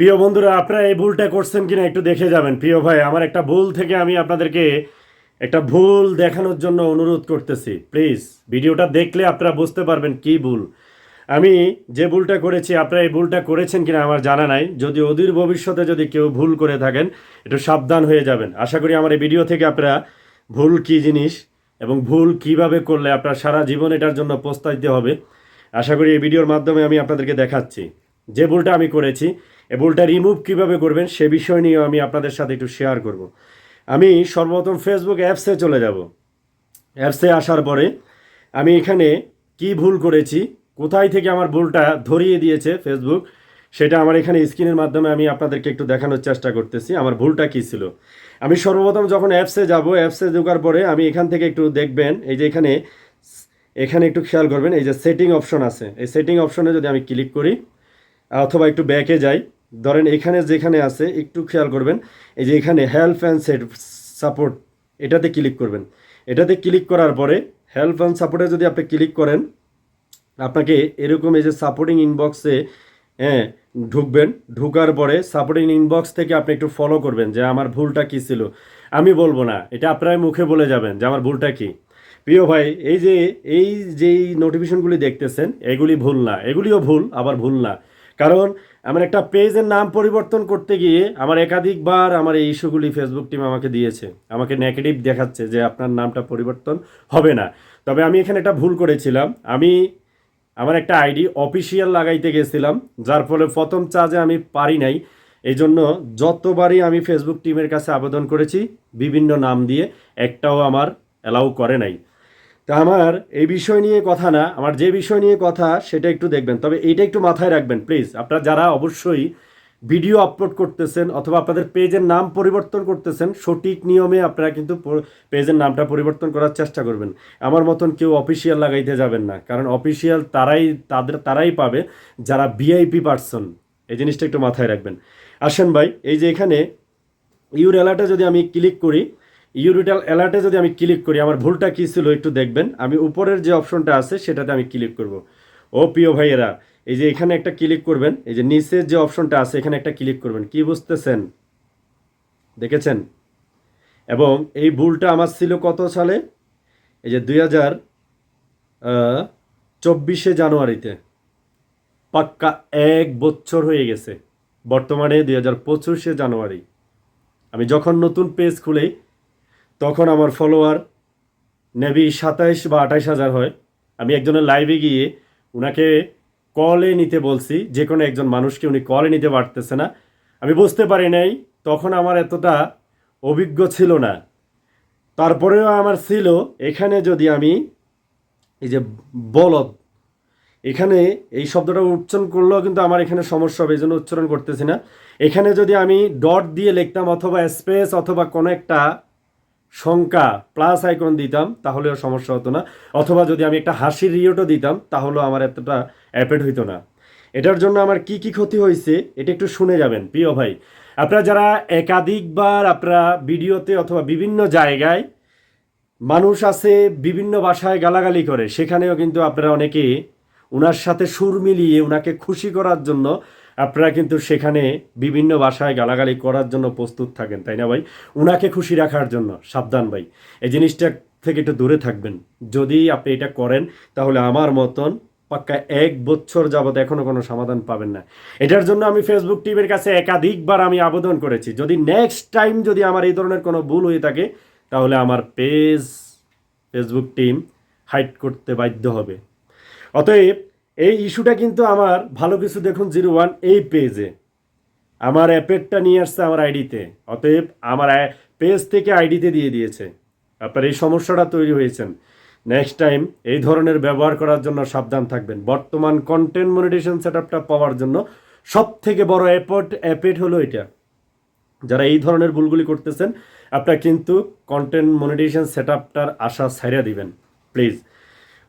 প্রিয় বন্ধুরা, আপনারা এই ভুলটা করছেন কিনা একটু দেখে যাবেন। প্রিয় ভাই, আমার একটা ভুল থেকে আমি আপনাদেরকে একটা ভুল দেখানোর জন্য অনুরোধ করতেছি। প্লিজ, ভিডিওটা দেখলে আপনারা বুঝতে পারবেন কি ভুল। আমি যে ভুলটা করেছি, আপনারা এই ভুলটা করেছেন কিনা আমার জানা নাই। যদি অদূর ভবিষ্যতে যদি কেউ ভুল করে থাকেন, একটু সাবধান হয়ে যাবেন। আশা করি আমার এই ভিডিও থেকে আপনারা ভুল কি জিনিস এবং ভুল কীভাবে করলে আপনার সারা জীবন এটার জন্য পস্তাইতে হবে, আশা করি এই ভিডিওর মাধ্যমে আমি আপনাদেরকে দেখাচ্ছি। যে ভুলটা আমি করেছি এই ভুলটা রিমুভ কীভাবে করবেন সে বিষয় নিয়েও আমি আপনাদের সাথে একটু শেয়ার করব। আমি সর্বপ্রথম ফেসবুক অ্যাপসে চলে যাব। অ্যাপসে আসার পরে আমি এখানে কি ভুল করেছি, কোথায় থেকে আমার ভুলটা ধরিয়ে দিয়েছে ফেসবুক সেটা আমার এখানে স্ক্রিনের মাধ্যমে আমি আপনাদেরকে একটু দেখানোর চেষ্টা করতেছি, আমার ভুলটা কী ছিল। আমি সর্বপ্রথম যখন অ্যাপসে যাব অ্যাপসে ঢোকার পরে আমি এখান থেকে একটু দেখবেন, এই যে এখানে এখানে একটু খেয়াল করবেন, এই যে সেটিং অপশন আছে, এই সেটিং অপশনে যদি আমি ক্লিক করি, অথবা একটু ব্যাকে যাই ধরেন এখানে যেখানে আছে, একটু খেয়াল করবেন, এই যে এখানে হেল্প অ্যান্ড সেট সাপোর্ট এটাতে ক্লিক করবেন। এটাতে ক্লিক করার পরে হেল্প অ্যান্ড সাপোর্টে যদি আপনি ক্লিক করেন, আপনাকে এরকম এই যে সাপোর্টিং ইনবক্সে হ্যাঁ ঢুকবেন। ঢুকার পরে সাপোর্টিং ইনবক্স থেকে আপনি একটু ফলো করবেন যে আমার ভুলটা কী ছিল। আমি বলব না, এটা আপনারাই মুখে বলে যাবেন যে আমার ভুলটা কী। প্রিয় ভাই, এই যে, এই যেই নোটিফিকেশনগুলি দেখতেছেন, এগুলি ভুল না। এগুলিও ভুল, আবার ভুল না। কারণ আমার একটা পেজের নাম পরিবর্তন করতে গিয়ে আমার একাধিকবার আমার এই ইস্যুগুলি ফেসবুক টিম আমাকে দিয়েছে। আমাকে নেগেটিভ দেখাচ্ছে যে আপনার নামটা পরিবর্তন হবে না। তবে আমি এখানে একটা ভুল করেছিলাম। আমি আমার একটা আইডি অফিসিয়াল লাগাইতে গেছিলাম, যার ফলে প্রথম চার্জে আমি পারি নাই। এই জন্য যতবারই আমি ফেসবুক টিমের কাছে আবেদন করেছি, বিভিন্ন নাম দিয়ে একটাও আমার অ্যালাউ করে নাই। তা আমার এই বিষয় নিয়ে কথা না, আমার যে বিষয় নিয়ে কথা সেটা একটু দেখবেন। তবে এইটা একটু মাথায় রাখবেন প্লিজ আপনারা যারা অবশ্যই ভিডিও আপলোড করতেছেন অথবা আপনাদের পেজের নাম পরিবর্তন করতেছেন, সঠিক নিয়মে আপনারা কিন্তু পেজের নামটা পরিবর্তন করার চেষ্টা করবেন। আমার মতন কেউ অফিসিয়াল লাগাইতে যাবেন না, কারণ অফিসিয়াল তারাই, তাদের, তারাই পাবে যারা ভিআইপি পার্সন এই জিনিসটা একটু মাথায় রাখবেন। আসেন ভাই, এই যে এখানে ইউর অ্যালার্টে যদি আমি ক্লিক করি ইউরিটাল অ্যালার্টে যদি আমি ক্লিক করি, আমার ভুলটা কী ছিল একটু দেখবেন। আমি উপরের যে অপশনটা আছে, সেটাতে আমি ক্লিক করব। ও প্রিয় ভাইয়েরা, এই যে এখানে একটা ক্লিক করবেন, এই যে নিচের যে অপশনটা আছে, এখানে একটা ক্লিক করবেন। কি বুঝতেছেন? দেখেছেন? এবং এই ভুলটা আমার ছিল কত সালে? এই যে দুই হাজার চব্বিশে জানুয়ারিতে। পাক্কা এক বছর হয়ে গেছে। বর্তমানে দুই হাজার পঁচিশে জানুয়ারি। আমি যখন নতুন পেজ খুলি তখন আমার ফলোয়ার নেবি সাতাইশ বা আঠাইশ হাজার হয়। আমি একজনের লাইভে গিয়ে ওনাকে কলে নিতে বলছি, যে কোনো একজন মানুষকে উনি কলে নিতে পারতেছে না। আমি বুঝতে পারি নাই, তখন আমার এতটা অভিজ্ঞ ছিল না। তারপরেও আমার ছিল, এখানে যদি আমি এই যে বলদ, এখানে এই শব্দটা উচ্চারণ করলেও কিন্তু আমার এখানে সমস্যা হবে, এই জন্য উচ্চারণ করতেছি না। এখানে যদি আমি ডট দিয়ে লিখতাম অথবা স্পেস অথবা কোনো একটা সংখ্যা প্লাস আইকন দিতাম তাহলেও সমস্যা হতো না। অথবা যদি আমি একটা হাসির রিওটো দিতাম, তাহলেও আমার এতটা অ্যাপেড হইতো না। এটার জন্য আমার কি কি ক্ষতি হয়েছে এটা একটু শুনে যাবেন, প্রিয় ভাই। আপনারা যারা একাধিকবার আপনারা ভিডিওতে অথবা বিভিন্ন জায়গায় মানুষ আছে, বিভিন্ন ভাষায় গালাগালি করে, সেখানেও কিন্তু আপনারা অনেকে ওনার সাথে সুর মিলিয়ে ওনাকে খুশি করার জন্য আপনারা কিন্তু সেখানে বিভিন্ন ভাষায় গালাগালি করার জন্য প্রস্তুত থাকেন, তাই না ভাই? উনাকে খুশি রাখার জন্য, সাবধান ভাই। এই জিনিসটা থেকে একটু দূরে থাকবেন। যদি আপনি এটা করেন, তাহলে আমার মতন পাক্কা এক বছর যাবত এখনও কোনো সমাধান পাবেন না। এটার জন্য আমি ফেসবুক টিমের কাছে একাধিকবার আমি আবেদন করেছি, যদি নেক্সট টাইম যদি আমার এই ধরনের কোনো ভুল হয়ে থাকে, তাহলে আমার পেজ ফেসবুক টিম হাইড করতে বাধ্য হবে। অতএব এই ইস্যুটা কিন্তু আমার, ভালো কিছু দেখুন, জিরো ওয়ান এই পেজে। আমার অ্যাপেরটা নিয়ে আসছে আমার আইডিতে। অতএব আমার পেজ থেকে আইডিতে দিয়ে দিয়েছে। আপনার এই সমস্যাটা তৈরি হয়েছেন। নেক্সট টাইম এই ধরনের ব্যবহার করার জন্য সাবধান থাকবেন। বর্তমান কন্টেন্ট মনিটেশন সেট আপটা পাওয়ার জন্য সব থেকে বড় অ্যাপট অ্যাপেট হলো এটা। যারা এই ধরনের ভুলগুলি করতেছেন, আপনারা কিন্তু কন্টেন্ট মনিটেশন সেট আপটার আশা ছাইড়া দিবেন। প্লিজ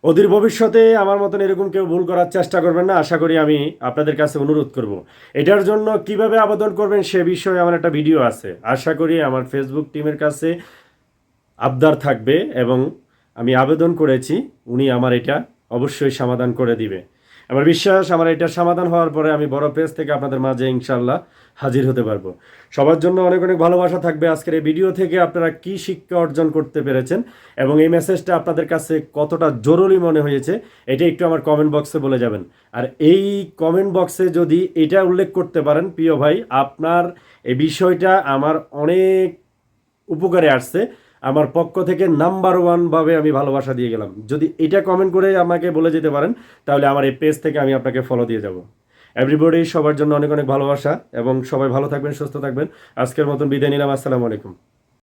অধীর ভবিষ্যতে আমার মতন এরকম কেউ ভুল করার চেষ্টা করবেন না, আশা করি আমি আপনাদের কাছে অনুরোধ করব। এটার জন্য কীভাবে আবেদন করবেন সে বিষয়ে আমার একটা ভিডিও আছে। আশা করি আমার ফেসবুক টিমের কাছে আবদার থাকবে এবং আমি আবেদন করেছি, উনি আমার এটা অবশ্যই সমাধান করে দিবে। আমার বিশ্বাস, আমার এটার সমাধান হওয়ার পরে আমি বড় পেজ থেকে আপনাদের মাঝে ইনশাল্লাহ হাজির হতে পারব। সবার জন্য অনেক অনেক ভালোবাসা থাকবে আজকের এই ভিডিও থেকে আপনারা কি শিক্ষা অর্জন করতে পেরেছেন এবং এই মেসেজটা আপনাদের কাছে কতটা জরুরি মনে হয়েছে, এটা একটু আমার কমেন্ট বক্সে বলে যাবেন। আর এই কমেন্ট বক্সে যদি এটা উল্লেখ করতে পারেন, প্রিয় ভাই, আপনার এই বিষয়টা আমার অনেক উপকারে আসছে। আমার পক্ষ থেকে নাম্বার ওয়ানভাবে আমি ভালোবাসা দিয়ে গেলাম। যদি এটা কমেন্ট করে আমাকে বলে যেতে পারেন, তাহলে আমার এই পেজ থেকে আমি আপনাকে ফলো দিয়ে যাব। এভরিবডি সবার জন্য অনেক অনেক ভালোবাসা এবং সবাই ভালো থাকবেন, সুস্থ থাকবেন। আজকের মতন বিদায় নিলাম, আসসালামু আলাইকুম।